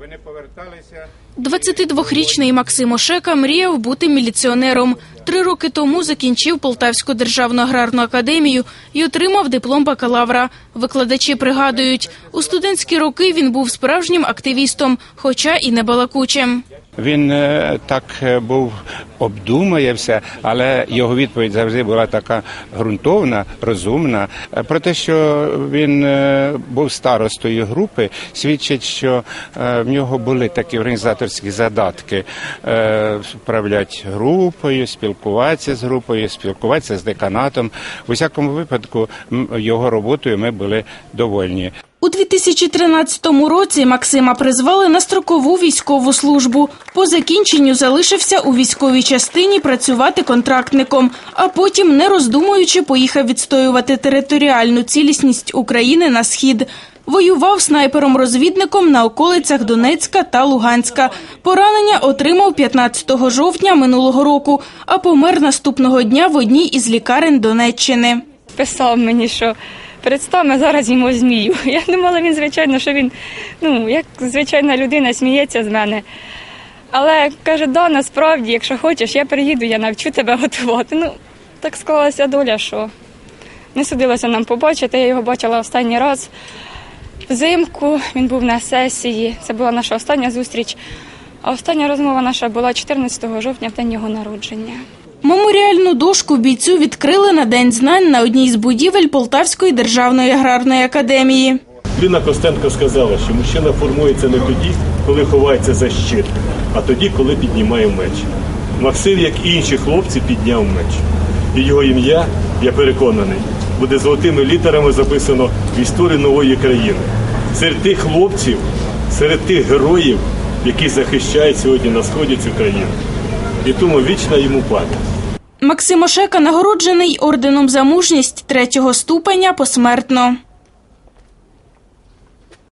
ви поверталися. 22-річний Максим Ошека мріяв бути міліціонером. Три роки тому закінчив Полтавську державну аграрну академію і отримав диплом бакалавра. Викладачі пригадують, у студентські роки він був справжнім активістом, хоча і не балакучим. Він е, так е, був обдумаєвся, але його відповідь завжди була така ґрунтовна, розумна. Е, Про те, що він був старостою групи, свідчить, що в нього були такі організаторські задатки управляти групою, спілкуватися з групою, спілкуватися з деканатом. В усякому випадку його роботою ми були довольні. У 2013 році Максима призвали на строкову військову службу. По закінченню залишився у військовій частині працювати контрактником, а потім, не роздумуючи, поїхав відстоювати територіальну цілісність України на схід. Воював снайпером-розвідником на околицях Донецька та Луганська. Поранення отримав 15 жовтня минулого року, а помер наступного дня в одній із лікарень Донеччини. писав мені, що представ, ми зараз їмо змію. Я думала, він, звичайно, що він, ну, як звичайна людина, сміється з мене. Але каже, да, насправді, якщо хочеш, я приїду, я навчу тебе готувати. Ну, так склалася доля, що не судилося нам побачити. Я його бачила останній раз взимку, він був на сесії. Це була наша остання зустріч. А остання розмова наша була 14 жовтня, в день його народження. Меморіальну дошку бійцю відкрили на День знань на одній з будівель Полтавської державної аграрної академії. Ліна Костенко сказала, що мужчина формується не тоді, коли ховається за щит, а тоді, коли піднімає меч. Максим, як і інші хлопці, підняв меч. І його ім'я, я переконаний, буде золотими літерами записано в історії нової країни. Серед тих хлопців, серед тих героїв, які захищають сьогодні на сході цю країну. І тому вічна йому пам'ять. Максим Ошека нагороджений орденом за мужність третього ступеня посмертно.